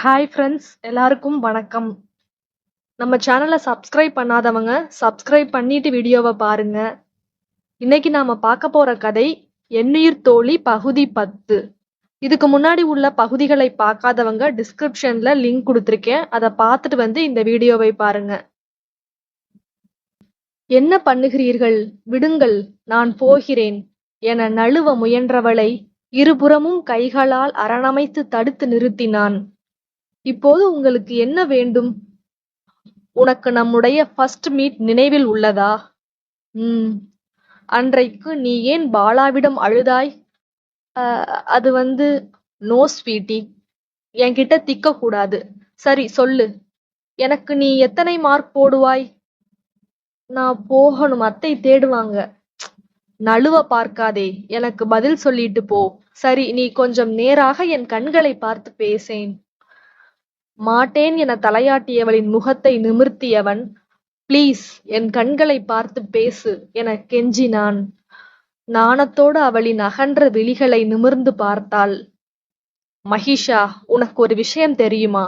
Hi friends எல்லாருக்கும் வணக்கம். நம்ம சேனலை சப்ஸ்கிரைப் பண்ணாதவங்க சப்ஸ்கிரைப் பண்ணிட்டு வீடியோவை பாருங்க. இன்னைக்கு நாம பார்க்க போற கதை எண்ணுயிர் தோழி பகுதி பத்து இதுக்கு முன்னாடி உள்ள பகுதிகளை பார்க்காதவங்க டிஸ்கிரிப்ஷன்ல லிங்க் கொடுத்துருக்கேன். அதை பார்த்துட்டு வந்து இந்த வீடியோவை பாருங்க. என்ன பண்ணுகிறீர்கள்? விடுங்கள் நான் போகிறேன் என நழுவ முயன்றவளை இருபுறமும் கைகளால் அரணமைத்து தடுத்து நிறுத்தினான். இப்போது உங்களுக்கு என்ன வேண்டும்? உனக்கு நம்முடைய ஃபர்ஸ்ட் மீட் நினைவில் உள்ளதா? ம். அன்றைக்கு நீ ஏன் பாலாவிடம் அழுதாய்? அது வந்து நோ ஸ்வீட்டி. என்கிட்ட திக்க கூடாது சரி சொல்லு. எனக்கு நீ எத்தனை மார்க் போடுவாய்? நான் போகணும். அத்தை தேடுவாங்க. நழுவ பார்க்காதே. எனக்கு பதில் சொல்லிட்டு போ. சரி நீ கொஞ்சம் நேராக என் கண்களை பார்த்து பேசேன். மாட்டேன் என தலையாட்டியவளின் முகத்தை நிமிர்த்தியவன் ப்ளீஸ் என் கண்களை பார்த்து பேசு என கெஞ்சினான். நாணத்தோடு அவளின் அகன்ற விழிகளை நிமிர்ந்து பார்த்தாள். மகிஷா உனக்கு ஒரு விஷயம் தெரியுமா?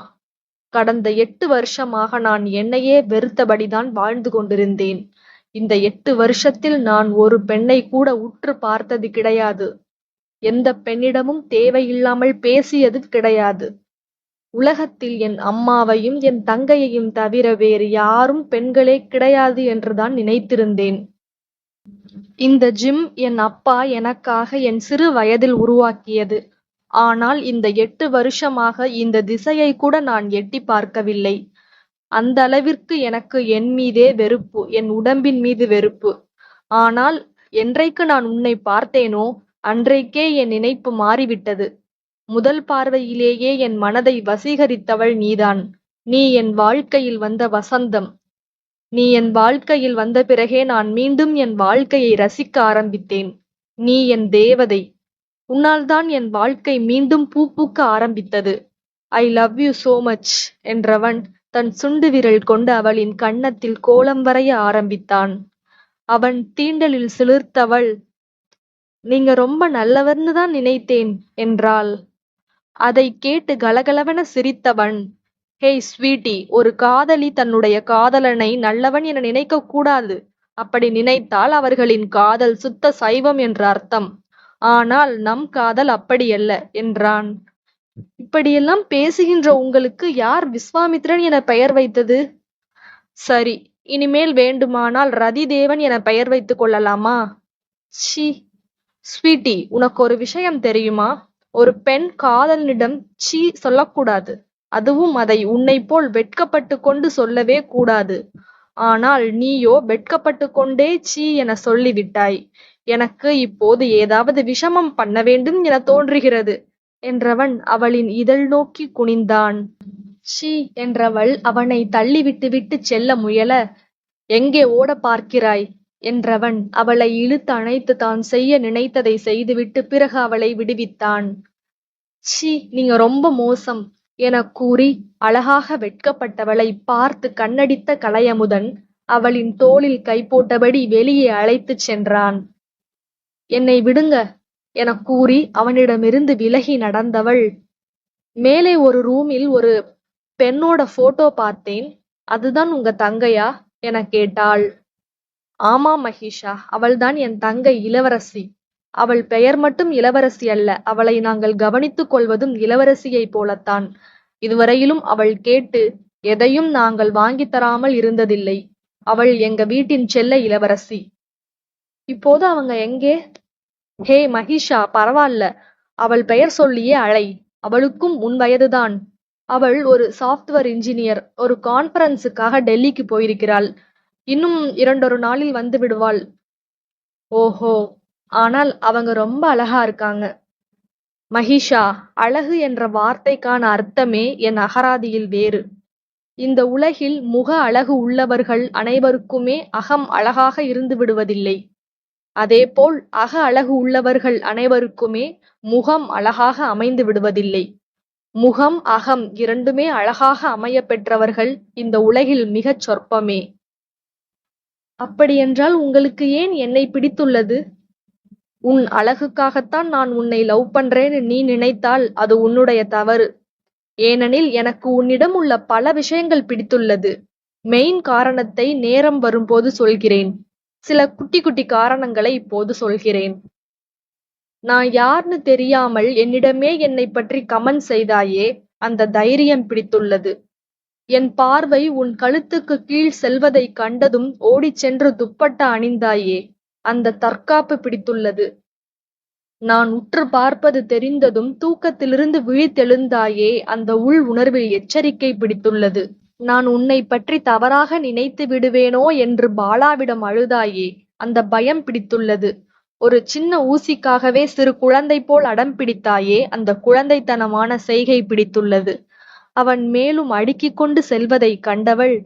கடந்த எட்டு வருஷமாக நான் என்னையே வெறுத்தபடிதான் வாழ்ந்து கொண்டிருந்தேன். இந்த எட்டு வருஷத்தில் நான் ஒரு பெண்ணை கூட உற்று பார்த்தது கிடையாது. எந்த பெண்ணிடமும் தேவையில்லாமல் பேசியது கிடையாது. உலகத்தில் என் அம்மாவையும் என் தங்கையையும் தவிர வேறு யாரும் பெண்களே கிடையாது என்றுதான் நினைத்திருந்தேன். இந்த ஜிம் என் அப்பா எனக்காக என் சிறு வயதில் உருவாக்கியது. ஆனால் இந்த எட்டு வருஷமாக இந்த திசையை கூட நான் எட்டி பார்க்கவில்லை. அந்த அளவிற்கு எனக்கு என் மீதே வெறுப்பு என் உடம்பின் மீது வெறுப்பு. ஆனால் என்றைக்கு நான் உன்னை பார்த்தேனோ அன்றைக்கே என் நினைப்பு மாறிவிட்டது. முதல் பார்வையிலேயே என் மனதை வசீகரித்தவள் நீதான். நீ என் வாழ்க்கையில் வந்த வசந்தம். நீ என் வாழ்க்கையில் வந்த பிறகே நான் மீண்டும் என் வாழ்க்கையை ரசிக்க ஆரம்பித்தேன். நீ என் தேவதை. உன்னால்தான் என் வாழ்க்கை மீண்டும் பூ பூக்க ஆரம்பித்தது. I love you so much என்றவன் தன் சுண்டு விரல் கொண்டு அவளின் கன்னத்தில் கோலம் வரைய ஆரம்பித்தான். அவன் தீண்டலில் சிலிர்த்தவள். நீங்க ரொம்ப நல்லவர்னு தான் நினைத்தேன் என்றாள். அதை கேட்டு கலகலவென சிரித்தவன். ஹேய் ஸ்வீட்டி ஒரு காதலி தன்னுடைய காதலனை நல்லவன் என நினைக்க கூடாது. அப்படி நினைத்தால் அவர்களின் காதல் சுத்த சைவம் என்று அர்த்தம். ஆனால் நம் காதல் அப்படியல்ல என்றான். இப்படியெல்லாம் பேசுகின்ற உங்களுக்கு யார் விஸ்வாமித்ரன் என பெயர் வைத்தது? சரி இனிமேல் வேண்டுமானால் ரதிதேவன் என பெயர் வைத்துக் கொள்ளலாமா? ஷீ ஸ்வீட்டி உனக்கு ஒரு விஷயம் தெரியுமா? ஒரு பெண் காதலனிடம் சீ சொல்லக்கூடாது. அதுவும் அதை உன்னை போல் வெட்கப்பட்டு கொண்டு சொல்லவே கூடாது. ஆனால் நீயோ வெட்கப்பட்டு கொண்டே சீ என சொல்லிவிட்டாய். எனக்கு இப்போது ஏதாவது விஷமம் பண்ண வேண்டும் என தோன்றுகிறது என்றவன் அவளின் இதழ் நோக்கி குனிந்தான். ஷீ என்றவள் அவனை தள்ளிவிட்டு விட்டு செல்ல முயல. எங்கே ஓட பார்க்கிறாய்? என்றவன் அவளை இழுத்து அணைத்து தான் செய்ய நினைத்ததை செய்துவிட்டு பிறகு அவளை விடுவித்தான். சி நீங்க ரொம்ப மோசம் என கூறி அழகாக வெட்கப்பட்டவளை பார்த்து கண்ணடித்த கலையமுதன் அவளின் தோளில் கை போட்டபடி வெளியே அழைத்துச் சென்றான். என்னை விடுங்க என கூறி அவனிடமிருந்து விலகி நடந்தவள். மேலே ஒரு ரூமில் ஒரு பெண்ணோட போட்டோ பார்த்தேன். அதுதான் உங்க தங்கையா? என கேட்டாள். ஆமா மகிஷா அவள்தான் என் தங்கை இளவரசி. அவள் பெயர் மட்டும் இளவரசி அல்ல அவளை நாங்கள் கவனித்துக் கொள்வதும் இளவரசியைப் போலத்தான். இதுவரையிலும் அவள் கேட்டு எதையும் நாங்கள் வாங்கித் தராமல் இருந்ததில்லை. அவள் எங்க வீட்டின் செல்ல இளவரசி. இப்போது அவங்க எங்கே? ஹே மகிஷா பரவாயில்ல. அவள் பெயர் சொல்லியே அழை அவளுக்கும் உன் வயதுதான். அவள் ஒரு சாஃப்ட்வேர் இன்ஜினியர் ஒரு கான்ஃபரன்ஸுக்காக டெல்லிக்கு போயிருக்கிறாள். இன்னும் இரண்டொரு நாளில் வந்து விடுவாள். ஓஹோ ஆனால் அவங்க ரொம்ப அழகா இருக்காங்க. மகிஷா அழகு என்ற வார்த்தைக்கான அர்த்தமே என் அகராதியில் வேறு. இந்த உலகில் முக அழகு உள்ளவர்கள் அனைவருக்குமே அகம் அழகாக இருந்து விடுவதில்லை. அதேபோல் அக அழகு உள்ளவர்கள் அனைவருக்குமே முகம் அழகாக அமைந்து விடுவதில்லை. முகம் அகம் இரண்டுமே அழகாக அமைய பெற்றவர்கள் இந்த உலகில் மிகச் சொற்பமே. அப்படியென்றால் உங்களுக்கு ஏன் என்னை பிடித்துள்ளது? உன் அழகுக்காகத்தான் நான் உன்னை லவ் பண்றேன்னு நீ நினைத்தால் அது உன்னுடைய தவறு. ஏனெனில் எனக்கு உன்னிடம் உள்ள பல விஷயங்கள் பிடித்துள்ளது. மெயின் காரணத்தை நேரம் வரும்போது சொல்கிறேன். சில குட்டி குட்டி காரணங்களை இப்போது சொல்கிறேன். நான் யார்னு தெரியாமல் என்னிடமே என்னை பற்றி கமெண்ட் செய்தாயே அந்த தைரியம் பிடித்துள்ளது. என் பார்வை உன் கழுத்துக்கு கீழ் செல்வதை கண்டதும் ஓடிச் சென்று துப்பட்டா அணிந்தாயே. அந்த தற்காப்பு பிடித்துள்ளது. நான் உற்று பார்ப்பது தெரிந்ததும் தூக்கத்திலிருந்து விழித்தெழுந்தாயே. அந்த உள் உணர்வில் எச்சரிக்கை பிடித்துள்ளது. நான் உன்னை பற்றி தவறாக நினைத்து விடுவேனோ என்று பாலாவிடம் அழுதாயே. அந்த பயம் பிடித்துள்ளது. ஒரு சின்ன ஊசிக்காகவே சிறு குழந்தை போல் அடம் பிடித்தாயே. அந்த குழந்தைத்தனமான செய்கை பிடித்துள்ளது. அவன் மேலும் அடுக்கிக் கொண்டு செல்வதை கண்டவள்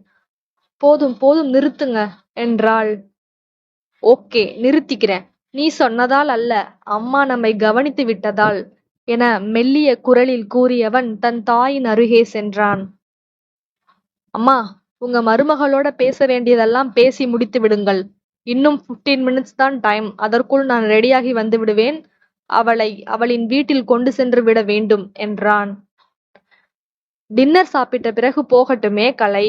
போதும் போதும் நிறுத்துங்க என்றாள். ஓகே நிறுத்திக்கிறேன். நீ சொன்னதால் அல்ல அம்மா நம்மை கவனித்து விட்டதால் என மெல்லிய குரலில் கூறியவன் தன் தாயின் அருகே சென்றான். அம்மா உங்க மருமகளோட பேச வேண்டியதெல்லாம் பேசி முடித்து விடுங்கள். இன்னும் 15 மினிட்ஸ் தான் டைம் அதற்குள் நான் ரெடியாகி வந்து விடுவேன். அவளை அவளின் வீட்டில் கொண்டு சென்று விட வேண்டும் என்றான். டின்னர் சாப்பிட்ட பிறகு போகட்டுமே கலை.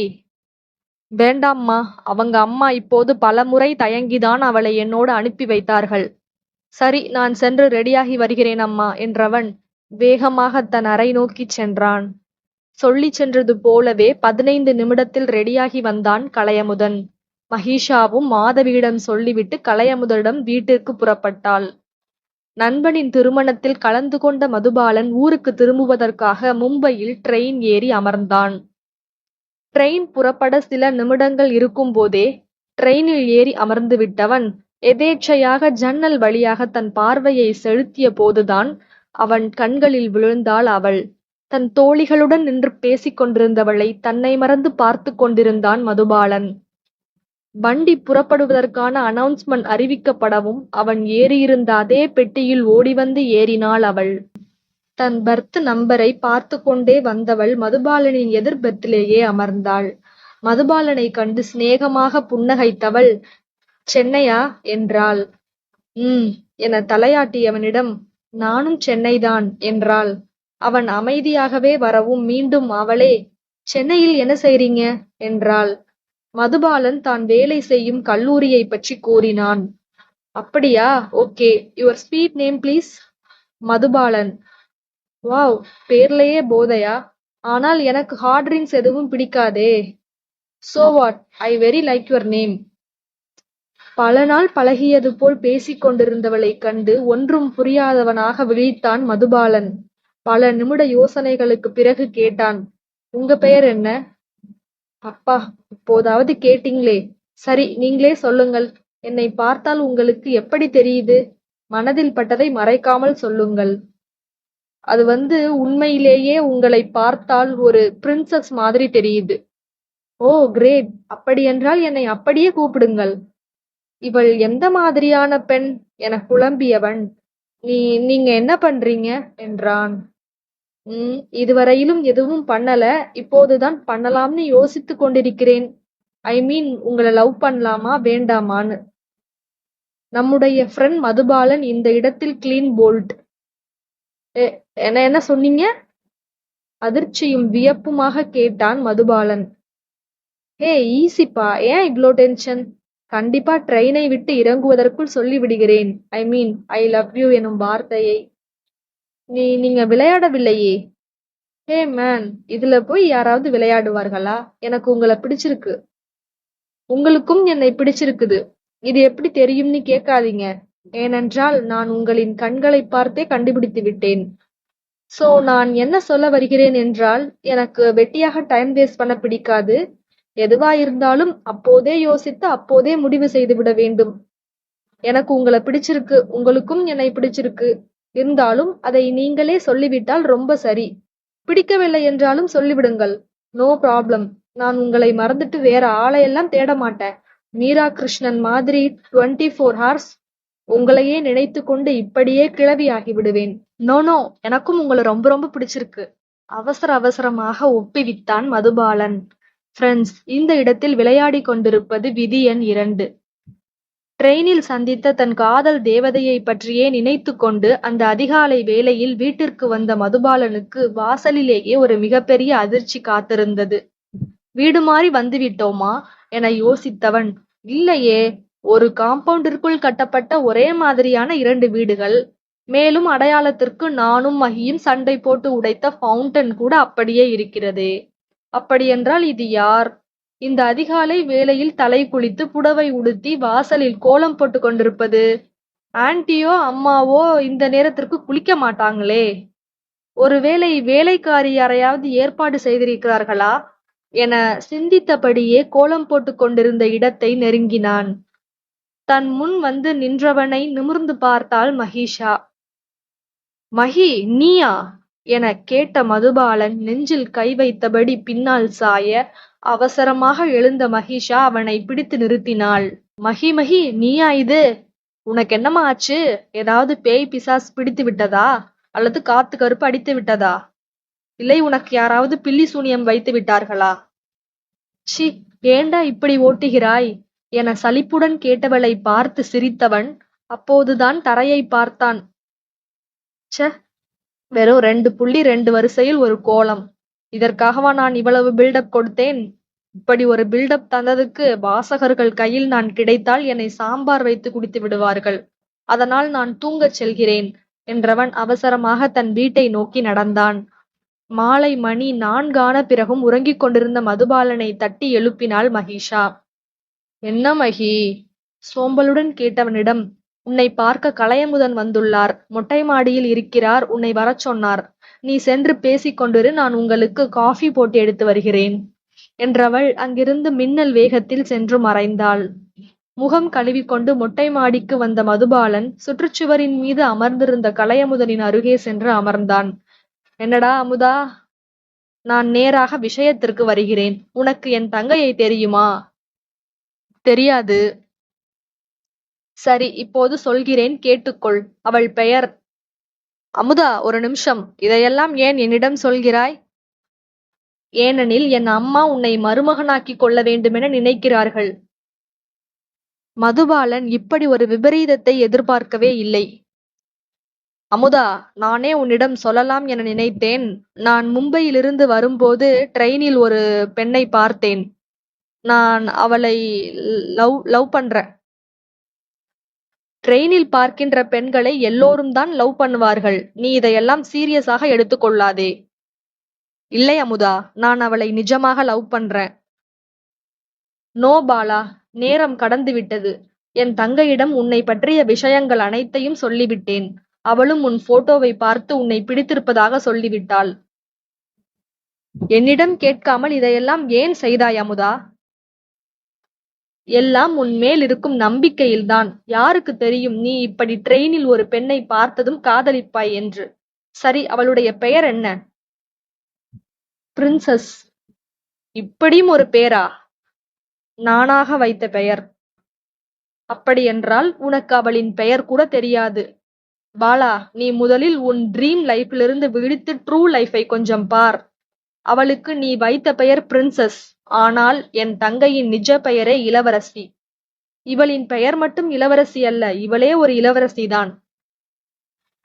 வேண்டாம்மா அவங்க அம்மா இப்போது பலமுறை தயங்கிதான் அவளை என்னோடு அனுப்பி வைத்தார்கள். சரி நான் சென்று ரெடியாகி வருகிறேன் அம்மா என்றவன் வேகமாக தன் அறை நோக்கிச் சென்றான். சொல்லிச் சென்றது போலவே பதினைந்து நிமிடத்தில் ரெடியாகி வந்தான் கலையமுதன். மகிஷாவும் மாதவியிடம் சொல்லிவிட்டு கலையமுதனிடம் வீட்டிற்கு புறப்பட்டாள். நண்பனின் திருமணத்தில் கலந்து கொண்ட மதுபாலன் ஊருக்கு திரும்புவதற்காக மும்பையில் ட்ரெயின் ஏறி அமர்ந்தான். ட்ரெயின் புறப்பட சில நிமிடங்கள் இருக்கும்போதே ட்ரெயினில் ஏறி அமர்ந்து விட்டவன் எதேச்சையாக ஜன்னல் வழியாக தன் பார்வையை செலுத்திய போதுதான் அவன் கண்களில் விழுந்தாள் அவள். தன் தோழிகளுடன் நின்று பேசிக் கொண்டிருந்தவளை தன்னை மறந்து பார்த்து கொண்டிருந்தான் மதுபாலன். வண்டி புறப்படுவதற்கான அனௌன்ஸ்மெண்ட் அறிவிக்கப்படவும் அவன் ஏறியிருந்த அதே பெட்டியில் ஓடிவந்து ஏறினாள் அவள். தன் பர்த் நம்பரை பார்த்து கொண்டே வந்தவள் மதுபாலனின் எதிர் பெர்த்திலேயே அமர்ந்தாள். மதுபாலனை கண்டு சிநேகமாக புன்னகைத்தவள் சென்னையா? என்றாள். ம் என தலையாட்டியவனிடம் நானும் சென்னைதான் என்றாள். அவன் அமைதியாகவே வரவும் மீண்டும் அவளே சென்னையில் என்ன செய்றீங்க? என்றாள். மதுபாலன் தான் வேலை செய்யும் கல்லூரியை பற்றி கூறினான். அப்படியா? Okay. Your sweet name please Madhubalan. Wow. பேர்லயே போதையா? ஆனால் எனக்கு ஹார்ட் ட்ரிங்க்ஸ் எதுவும் பிடிக்காதே. So what I very like your name பல நாள் பழகியது போல் பேசிக் கொண்டிருந்தவளைக் கண்டு ஒன்றும் புரியாதவனாக விழித்தான் மதுபாலன். பல நிமிட யோசனைகளுக்கு பிறகு கேட்டான். உங்க பெயர் என்ன? அப்பா இப்போதாவது கேட்டீங்களே. சரி நீங்களே சொல்லுங்கள். என்னை பார்த்தால் உங்களுக்கு எப்படி தெரியுது? மனதில் பட்டதை மறைக்காமல் சொல்லுங்கள். அது வந்து உண்மையிலேயே உங்களை பார்த்தால் ஒரு பிரின்சஸ் மாதிரி தெரியுது. Oh great. அப்படியென்றால் என்னை அப்படியே கூப்பிடுங்கள். இவள் எந்த மாதிரியான பெண்? என குழம்பியவன். நீ நீங்க என்ன பண்றீங்க? என்றான். உம் இதுவரையிலும் எதுவும் பண்ணல. இப்போதுதான் பண்ணலாம்னு யோசித்துக் கொண்டிருக்கிறேன். ஐ மீன் உங்களை லவ் பண்ணலாமா வேண்டாமான்னு. நம்முடைய ஃப்ரெண்ட் மதுபாலன் இந்த இடத்தில் கிளீன் போல்ட் என்ன என்ன சொன்னீங்க? அதிர்ச்சியும் வியப்புமாக கேட்டான் மதுபாலன். ஹே ஈஸிப்பா ஏன் இவ்ளோ டென்ஷன் கண்டிப்பா ட்ரெயினை விட்டு இறங்குவதற்குள் சொல்லிவிடுகிறேன். ஐ மீன் ஐ லவ் யூ எனும் வார்த்தையை. நீ நீங்க விளையாடவில்லையே. ஹே மேன் இதுல போய் யாராவது விளையாடுவார்களா? எனக்கு உங்களை பிடிச்சிருக்கு. உங்களுக்கும் என்னை பிடிச்சிருக்குது. இது எப்படி தெரியும்னு கேட்காதீங்க. ஏனென்றால் நான் உங்களின் கண்களை பார்த்தே கண்டுபிடித்து விட்டேன். சோ நான் என்ன சொல்ல வருகிறேன் என்றால் எனக்கு வெட்டியாக டைம் வேஸ்ட் பண்ண பிடிக்காது. எதுவா இருந்தாலும் அப்போதே யோசித்து அப்போதே முடிவு செய்து விட வேண்டும். எனக்கு உங்களை பிடிச்சிருக்கு. உங்களுக்கும் என்னை பிடிச்சிருக்கு. இருந்தாலும் அதை நீங்களே சொல்லிவிட்டால் ரொம்ப சரி. பிடிக்கவில்லை என்றாலும் சொல்லிவிடுங்கள். நோ ப்ராப்ளம் நான் உங்களை மறந்துட்டு வேற ஆளையெல்லாம் தேட மாட்டேன் மீரா கிருஷ்ணன் மாதிரி டுவெண்ட்டி ஃபோர் ஹார்ஸ் உங்களையே நினைத்து கொண்டு இப்படியே கிளவி ஆகி விடுவேன். நோ நோ எனக்கும் உங்களை ரொம்ப ரொம்ப பிடிச்சிருக்கு. அவசர அவசரமாக ஒப்பிவித்தான் மதுபாலன். ஃப்ரெண்ட்ஸ் இந்த இடத்தில் விளையாடி கொண்டிருப்பது விதி எண் இரண்டு. ட்ரெயினில் சந்தித்த தன் காதல் தேவதையை பற்றியே நினைத்து கொண்டு அந்த அதிகாலை வேளையில் வீட்டிற்கு வந்த மதுபாலனுக்கு வாசலிலேயே ஒரு மிகப்பெரிய அதிர்ச்சி காத்திருந்தது. வீடு மாறி வந்துவிட்டோமா? என யோசித்தவன், இல்லையே, ஒரு காம்பவுண்டிற்குள் கட்டப்பட்ட ஒரே மாதிரியான இரண்டு வீடுகள். மேலும் அடையாளத்திற்கு நானும் மகியும் சண்டை போட்டு உடைத்த ஃபவுண்டன் கூட அப்படியே இருக்கிறதே. அப்படியென்றால் இது யார்? இந்த அதிகாலை வேளையில் தலை குளித்து புடவை உடுத்தி வாசலில் கோலம் போட்டுக் கொண்டிருப்பது? ஆன்ட்டியோ அம்மாவோ இந்த நேரத்திற்கு குளிக்க மாட்டாங்களே. ஒருவேளை வேலைக்காரி யாரையாவது ஏற்பாடு செய்திருக்கிறார்களா? என சிந்தித்தபடியே கோலம் போட்டுக் கொண்டிருந்த இடத்தை நெருங்கினான். தன் முன் வந்து நின்றவனை நிமிர்ந்து பார்த்தாள் மகிஷா. மகி, நீயா? என கேட்ட மதுபாலன் நெஞ்சில் கை வைத்தபடி பின்னால் சாய, அவசரமாக எழுந்த மகிஷா அவனை பிடித்து நிறுத்தினாள். மகி மகி நீயா இது? உனக்கு என்னமா ஆச்சு? ஏதாவது பேய் பிசாஸ் பிடித்து விட்டதா? அல்லது காத்து கருப்பு அடித்து விட்டதா? இல்லை உனக்கு யாராவது பில்லி சூனியம் வைத்து விட்டார்களா? சி ஏண்டா இப்படி ஓட்டுகிறாய்? என சலிப்புடன் கேட்டவளை பார்த்து சிரித்தவன், அப்போதுதான் தரையை பார்த்தான். ச்ச வெறும் ரெண்டு புள்ளி ரெண்டு வரிசையில் ஒரு கோலம். இதற்காகவா நான் இவ்வளவு பில்டப் கொடுத்தேன்? இப்படி ஒரு பில்டப் தந்ததுக்கு வாசகர்கள் கையில் நான் கிடைத்தால் என்னை சாம்பார் வைத்து குடித்து விடுவார்கள். அதனால் நான் தூங்கச் செல்கிறேன் என்றவன் அவசரமாக தன் வீட்டை நோக்கி நடந்தான். மாலை மணி நான்கான பிறகும் உறங்கிக் கொண்டிருந்த மதுபாலனைத் தட்டி எழுப்பினாள் மகிஷா. என்ன மகி? சோம்பலுடன் கேட்டவனிடம், உன்னைப் பார்க்க கலையமுதன் வந்துள்ளார். மொட்டை மாடியில் இருக்கிறார் உன்னை வரச் சொன்னார். நீ சென்று பேசிக் கொண்டிரு நான் உங்களுக்கு காஃபி போட்டு எடுத்து வருகிறேன். என்றவள் அங்கிருந்து மின்னல் வேகத்தில் சென்று மறைந்தாள். முகம் கழுவிக்கொண்டு மொட்டை மாடிக்கு வந்த மதுபாலன், சுற்றுச்சுவரின் மீது அமர்ந்திருந்த கலையமுதனின் அருகே சென்று அமர்ந்தான். என்னடா அமுதா? நான் நேராக விஷயத்திற்கு வருகிறேன். உனக்கு என் தங்கையை தெரியுமா? தெரியாது. சரி இப்போது சொல்கிறேன் கேட்டுக்கொள். அவள் பெயர் அமுதா ஒரு நிமிஷம். இதையெல்லாம் ஏன் என்னிடம் சொல்கிறாய்? ஏனெனில் என் அம்மா உன்னை மருமகனாக்கிக் கொள்ள வேண்டுமென நினைக்கிறார்கள். மதுபாலன் இப்படி ஒரு விபரீதத்தை எதிர்பார்க்கவே இல்லை. அமுதா, நானே உன்னிடம் சொல்லலாம் என நினைத்தேன். நான் மும்பையிலிருந்து வரும்போது ட்ரெயினில் ஒரு பெண்ணை பார்த்தேன். நான் அவளை லவ் லவ் பண்றேன். ட்ரெயினில் பார்க்கின்ற பெண்களை எல்லோரும்தான் லவ் பண்ணுவார்கள். நீ இதையெல்லாம் சீரியஸாக எடுத்துக் கொள்ளாதே. இல்லை அமுதா, நான் அவளை நிஜமாக லவ் பண்றேன். நோ பாலா, நேரம் கடந்து விட்டது என் தங்கையிடம் உன்னைப் பற்றிய விஷயங்கள் அனைத்தையும் சொல்லிவிட்டேன். அவளும் உன் போட்டோவைப் பார்த்து உன்னைப் பிடித்திருப்பதாக சொல்லிவிட்டாள். என்னிடம் கேட்காமல் இதையெல்லாம் ஏன் செய்தாய் அமுதா? எல்லாம் உன் மேல் இருக்கும் நம்பிக்கையில்தான். யாருக்கு தெரியும் நீ இப்படி ட்ரெயினில் ஒரு பெண்ணை பார்த்ததும் காதலிப்பாய் என்று. சரி அவளுடைய பெயர் என்ன? பிரின்சஸ். இப்படியும் ஒரு பெயரா நானாக வைத்த பெயர். அப்படியென்றால் உனக்கு அவளின் பெயர் கூட தெரியாது. பாலா, நீ முதலில் உன் ட்ரீம் லைஃபிலிருந்து விழித்து ட்ரூ லைஃபை கொஞ்சம் பார். அவளுக்கு நீ வைத்த பெயர் பிரின்சஸ். ஆனால் என் தங்கையின் நிஜ பெயரே இளவரசி. இவளின் பெயர் மட்டும் இளவரசி அல்ல இவளே ஒரு இளவரசிதான்.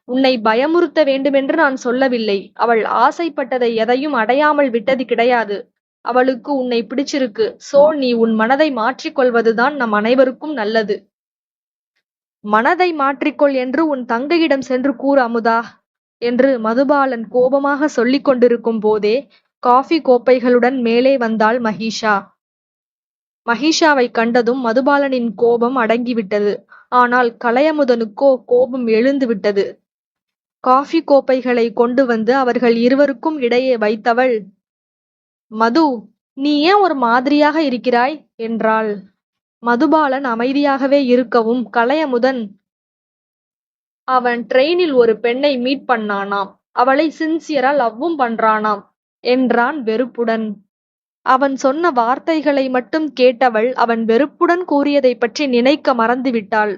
உன்னை பயமுறுத்த வேண்டுமென்று நான் சொல்லவில்லை. அவள் ஆசைப்பட்டதை எதையும் அடையாமல் விட்டது கிடையாது. அவளுக்கு உன்னை பிடிச்சிருக்கு. சோ நீ உன் மனதை மாற்றிக் கொள்வதுதான் நம் அனைவருக்கும் நல்லது. மனதை மாற்றிக்கொள் என்று உன் தங்கையிடம் சென்று கூறு அமுதா. என்று மதுபாலன் கோபமாக சொல்லிக் கொண்டிருக்கும் போதே காஃபி கோப்பைகளுடன் மேலே வந்தாள் மகிஷா. மகிஷாவை கண்டதும் மதுபாலனின் கோபம் அடங்கிவிட்டது. ஆனால் கலையமுதனுக்கோ கோபம் எழுந்து விட்டது. காஃபி கோப்பைகளைக் கொண்டு வந்து அவர்கள் இருவருக்கும் இடையே வைத்தவள், மது, நீ ஏன் ஒரு மாதிரியாக இருக்கிறாய்? என்றாள். மதுபாலன் அமைதியாகவே இருக்கவும் கலையமுதன், அவன் ட்ரெயினில் ஒரு பெண்ணை மீட் பண்ணானாம். அவளை சின்சியரா லவ்வும் பண்றானாம் என்றான் வெறுப்புடன். அவன் சொன்ன வார்த்தைகளை மட்டும் கேட்டவள் அவன் வெறுப்புடன் கூறியதைப் பற்றி நினைக்க மறந்துவிட்டாள்.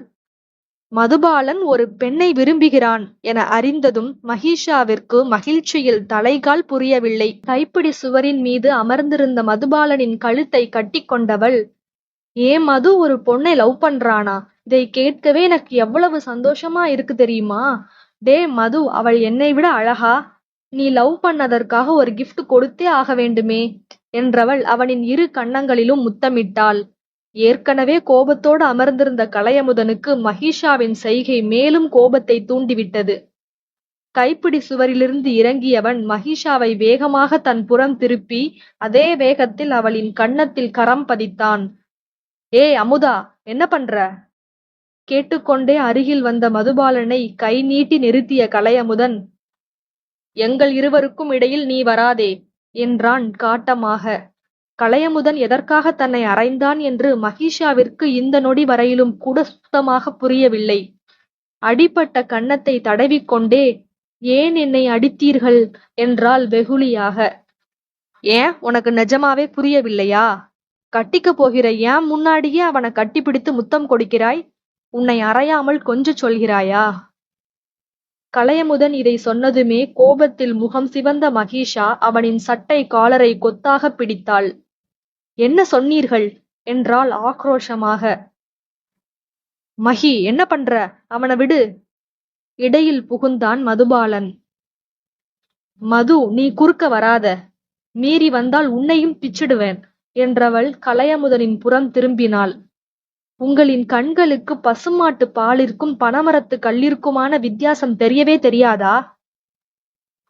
மதுபாலன் ஒரு பெண்ணை விரும்புகிறான் என அறிந்ததும் மகிஷாவிற்கு மகிழ்ச்சியில் தலைகால் புரியவில்லை. கைப்பிடி சுவரின் மீது அமர்ந்திருந்த மதுபாலனின் கழுத்தை கட்டிக் கொண்டவள், ஏன் மது ஒரு பொண்ணை லவ் பண்றானா இதை கேட்கவே எனக்கு எவ்வளவு சந்தோஷமா இருக்கு தெரியுமா டே மது அவள் என்னை விட அழகா நீ லவ் பண்ணதற்காக ஒரு கிஃப்ட் கொடுத்தே ஆக வேண்டுமே என்றவள் அவனின் இரு கன்னங்களிலும் முத்தமிட்டாள். ஏற்கனவே கோபத்தோடு அமர்ந்திருந்த கலையமுதனுக்கு மகிஷாவின் செய்கை மேலும் கோபத்தை தூண்டிவிட்டது. கைப்பிடி சுவரிலிருந்து இறங்கியவன் மகிஷாவை வேகமாக தன் புறம் திருப்பி அதே வேகத்தில் அவளின் கன்னத்தில் கரம் பதித்தான். ஏய் அமுதா என்ன பண்ற கேட்டுக்கொண்டே அருகில் வந்த மதுபாலனை கை நீட்டி நிறுத்திய கலையமுதன் எங்கள் இருவருக்கும் இடையில் நீ வராதே என்றான் காட்டமாக. கலையமுதன் எதற்காக தன்னை அறைந்தான் என்று மகிஷாவிற்கு இந்த நொடி வரையிலும் கூட சுத்தமாக புரியவில்லை. அடிபட்ட கன்னத்தை தடவிக்கொண்டே ஏன் என்னை அடித்தீர்கள்? என்றால் வெகுளியாக. ஏன்? உனக்கு நிஜமாவே புரியவில்லையா? கட்டிக்க போகிற ஏன் முன்னாடியே அவனை கட்டிப்பிடித்து முத்தம் கொடுக்கிறாய்? உன்னை அறையாமல் கொஞ்சம் சொல்கிறாயா? கலையமுதன் இதை சொன்னதுமே கோபத்தில் முகம் சிவந்த மகிஷா அவனின் சட்டை காலரை கொத்தாக பிடித்தாள். என்ன சொன்னீர்கள்? என்றாள் ஆக்ரோஷமாக. மகி என்ன பண்ற? அவனை விடு. இடையில் புகுந்தான் மதுபாலன். மது நீ குறுக்க வராத. மீறி வந்தால் உன்னையும் பிச்சிடுவேன் என்றவள் கலையமுதனின் புறம் திரும்பினாள். உங்களின் கண்களுக்கு பசுமாட்டு பாலிற்கும் பனமரத்து கல்லிற்குமான வித்தியாசம் தெரியவே தெரியாதா?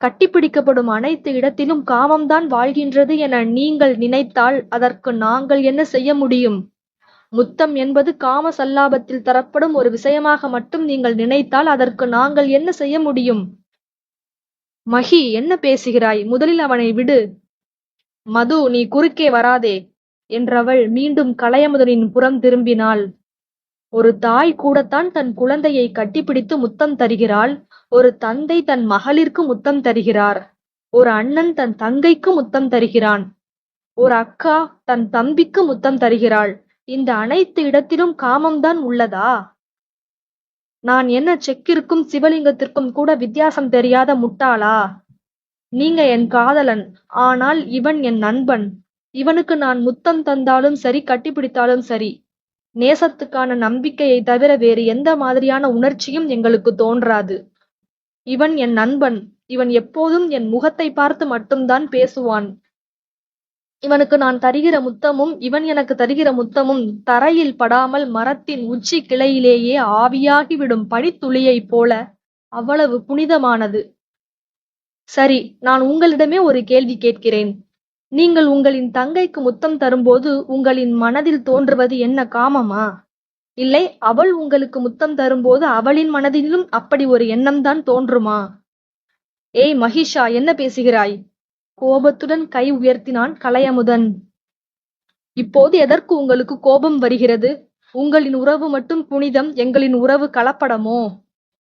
கட்டிப்பிடிக்கப்படும் அனைத்து இடத்திலும் காமம்தான் வாழ்கின்றது என நீங்கள் நினைத்தால் அதற்கு நாங்கள் என்ன செய்ய முடியும்? முத்தம் என்பது காம சல்லாபத்தில் தரப்படும் ஒரு விஷயமாக மட்டும் நீங்கள் நினைத்தால் அதற்கு நாங்கள் என்ன செய்ய முடியும்? மகி என்ன பேசுகிறாய்? முதலில் அவனை விடு. மது நீ குறுக்கே வராதே. என்றவள் மீண்டும் கலையமுதனின் புறம் திரும்பினாள். ஒரு தாய் கூடத்தான் தன் குழந்தையை கட்டிப்பிடித்து முத்தம் தருகிறாள். ஒரு தந்தை தன் மகளிற்கு முத்தம் தருகிறார். ஒரு அண்ணன் தன் தங்கைக்கு முத்தம் தருகிறான். ஒரு அக்கா தன் தம்பிக்கு முத்தம் தருகிறாள். இந்த அனைத்து இடத்திலும் காமம்தான் உள்ளதா? நான் என்ன செக்கிற்கும் சிவலிங்கத்திற்கும் கூட வித்தியாசம் தெரியாத முட்டாளா? நீங்க என் காதலன் ஆனால் இவன் என் நண்பன். இவனுக்கு நான் முத்தம் தந்தாலும் சரி கட்டிப்பிடித்தாலும் சரி. நேசத்துக்கான நம்பிக்கையை தவிர வேறு எந்த மாதிரியான உணர்ச்சியும் எங்களுக்கு தோன்றாது. இவன் என் நண்பன். இவன் எப்போதும் என் முகத்தை பார்த்து மட்டும்தான் பேசுவான். இவனுக்கு நான் தருகிற முத்தமும் இவன் எனக்கு தருகிற முத்தமும் தரையில் படாமல் மரத்தின் உச்சி கிளையிலேயே ஆவியாகி விடும் பனித்துளியைப் போல அவ்வளவு புனிதமானது. சரி நான் உங்களிடமே ஒரு கேள்வி கேட்கிறேன். நீங்கள் உங்களின் தங்கைக்கு முத்தம் தரும்போது உங்களின் மனதில் தோன்றுவது என்ன காமமா? இல்லை அவள் உங்களுக்கு முத்தம் தரும்போது அவளின் மனதிலும் அப்படி ஒரு எண்ணம்தான் தோன்றுமா? ஏய் மகிஷா என்ன பேசுகிறாய்? கோபத்துடன் கை உயர்த்தினான் கலையமுதன். இப்போது எதற்கு உங்களுக்கு கோபம் வருகிறது? உங்களின் உறவு மட்டும் புனிதம் எங்களின் உறவு கலப்படமோ?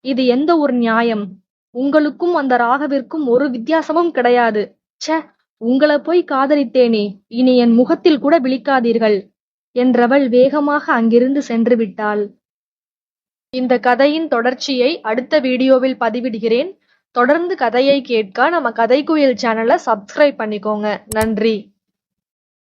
இது எந்த ஒரு நியாயம்? உங்களுக்கும் அந்த ராகவிற்கும் ஒரு வித்தியாசமும் கிடையாது. ச்சே உங்களை போய் காதலித்தேனே இனி என் முகத்தில் கூட விழிக்காதீர்கள் என்றவள் வேகமாக அங்கிருந்து சென்று விட்டாள். இந்த கதையின் தொடர்ச்சியை அடுத்த வீடியோவில் பதிவிடுகிறேன். தொடர்ந்து கதையை கேட்க நம்ம கதைக்குயில் சேனலை சப்ஸ்கிரைப் பண்ணிக்கோங்க. நன்றி.